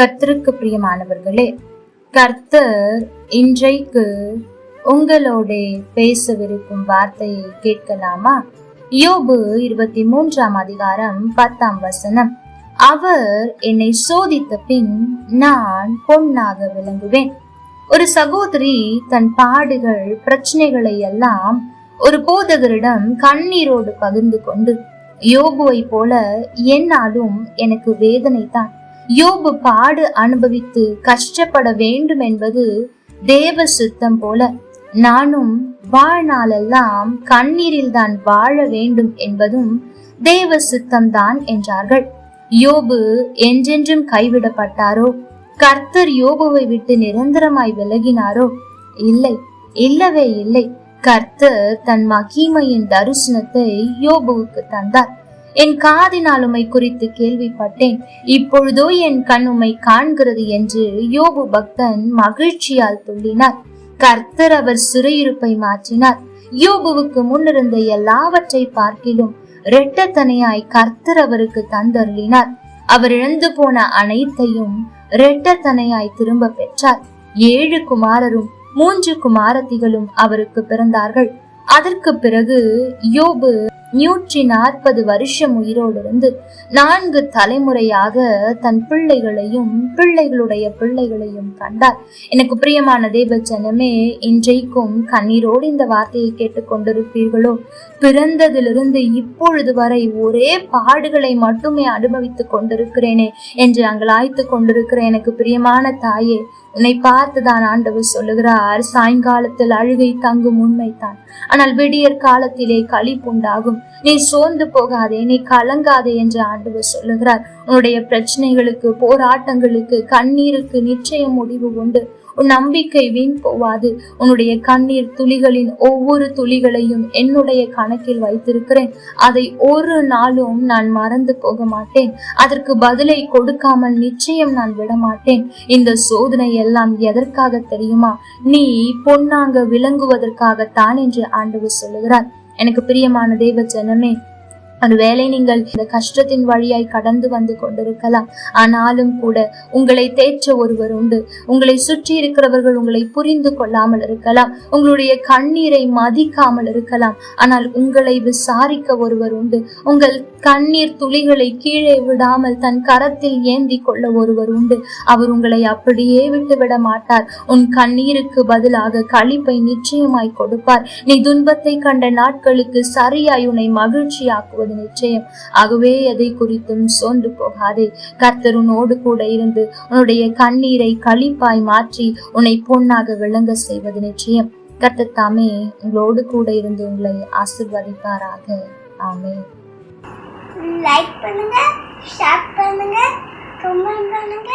கர்த்தருக்கு பிரியமானவர்களே கர்த்தர் இன்றைக்கு உங்களோட பேசவிருக்கும் வார்த்தையை கேட்கலாமா? யோபு இருபத்தி மூன்றாம் அதிகாரம் பத்தாம் வசனம். அவர் என்னை சோதித்த பின் நான் பொன்னாக விளங்குவேன். ஒரு சகோதரி தன் பாடுகள் பிரச்சனைகளை எல்லாம் ஒரு போதகரிடம் கண்ணீரோடு பகிர்ந்து கொண்டு யோபுவை போல என்னாலும் எனக்கு வேதனை தான் யோபு பாடு அனுபவித்து கஷ்டப்பட வேண்டும் என்பது தேவ சித்தம் போல. நானும் வாழ்நாளெல்லாம் கண்ணீரில் தான் வாழ வேண்டும் என்பதும் தேவ சித்தம் தான் என்றார்கள். யோபு என்றென்றும் கைவிடப்பட்டாரோ? கர்த்தர் யோபுவை விட்டு நிரந்தரமாய் விலகினாரோ? இல்லை இல்லவே இல்லை. கர்த்தர் தன் மகிமையின் தரிசனத்தை யோபுவுக்கு தந்தார். என் காதினால் உமை குறித்து கேள்விப்பட்டேன். இப்பொழுதோ என் கண் உமை காண்கிறது என்று யோபு பக்தன் மகிழ்ச்சியால் துள்ளினார். கர்த்தர் அவர் சிறையிருப்பை மாற்றினார். யோபுவுக்கு முன்னிருந்த எல்லாவற்றை பார்க்கிலும் இரட்டத்தனையாய் கர்த்தர் அவருக்கு தந்தருளினார். அவர் இழந்து போன அனைத்தையும் இரட்டத்தனையாய் திரும்ப பெற்றார். ஏழு குமாரரும் மூன்று குமாரத்திகளும் அவருக்கு பிறந்தார்கள். அதற்கு பிறகு யோபு நூற்றி நாற்பது வருஷம் உயிரோடு இருந்து நான்கு தலைமுறையாக தன் பிள்ளைகளையும் பிள்ளைகளுடைய பிள்ளைகளையும் கண்டார். எனக்கு பிரியமான தேவச்சனமே இன்றைக்கும் கண்ணீரோடு இந்த வார்த்தையை கேட்டுக்கொண்டிருப்பீர்களோ? பிறந்ததிலிருந்து இப்பொழுது வரை ஒரே பாடுகளை மட்டுமே அனுபவித்துக் கொண்டிருக்கிறேனே என்று அங்கலாய்த்து கொண்டிருக்கிற எனக்கு பிரியமான தாயே உன்னை பார்த்துதான் ஆண்டவர் சொல்லுகிறார். சாயங்காலத்தில் அழுகை தங்கும் உண்மைதான். ஆனால் விடியற் காலத்திலே களிப்புண்டாகும் நீ சோர்ந்து போகாதே நீ கலங்காதே என்று ஆண்டவர் சொல்லுகிறார். உன்னுடைய பிரச்சனைகளுக்கு போராட்டங்களுக்கு கண்ணீருக்கு நிச்சயம் முடிவு உண்டு. உன் நம்பிக்கை வீண் போவாது. உன்னுடைய கண்ணீர் துளிகளின் ஒவ்வொரு துளிகளையும் என்னுடைய கணக்கில் வைத்திருக்கிறேன். அதை ஒரு நாளும் நான் மறந்து போக மாட்டேன். அதற்கு பதிலை கொடுக்காமல் நிச்சயம் நான் விட மாட்டேன் இந்த சோதனை எல்லாம் எதற்காக தெரியுமா? நீ பொன்னாங்க விளங்குவதற்காகத்தான் என்று ஆண்டவர் சொல்லுகிறார். எனக்கு பிரியமான தெய்வ ஜனமே ஒருவேளை நீங்கள் இந்த கஷ்டத்தின் வழியாய் கடந்து வந்து கொண்டிருக்கலாம். ஆனாலும் கூட உங்களை தேற்ற ஒருவர் உண்டு. உங்களை சுற்றி இருக்கிறவர்கள் உங்களை புரிந்து கொள்ளாமல் இருக்கலாம். உங்களுடைய கண்ணீரை மதிக்காமல் இருக்கலாம். ஆனால் உங்களை விசாரிக்க ஒருவர் உண்டு. உங்கள் கண்ணீர் துளிகளை கீழே விடாமல் தன் கரத்தில் ஏந்தி கொள்ள ஒருவர் உண்டு. அவர் உங்களை அப்படியே விட்டுவிட மாட்டார். உன் கண்ணீருக்கு பதிலாக களிப்பை நிச்சயமாய் கொடுப்பார். நீ துன்பத்தை கண்ட நாட்களுக்கு சரியாய் உன்னை மகிழ்ச்சியாக்குவது என்பது நிச்சயம். ஆகவே எதை குறித்தும் சோர்ந்து போகாதே. கர்த்தர் உன்னோடு கூட இருந்து உன்னுடைய கண்ணீரை களிப்பாய் மாற்றி உன்னை பொன்னாக விளங்க செய்வது நிச்சயம். கர்த்தர் தாமே உங்களோடு கூட இருந்து உங்களை ஆசிர்வதிப்பாராக. ஆமே லைக் பண்ணுங்க ஷேர் பண்ணுங்க கமெண்ட் பண்ணுங்க.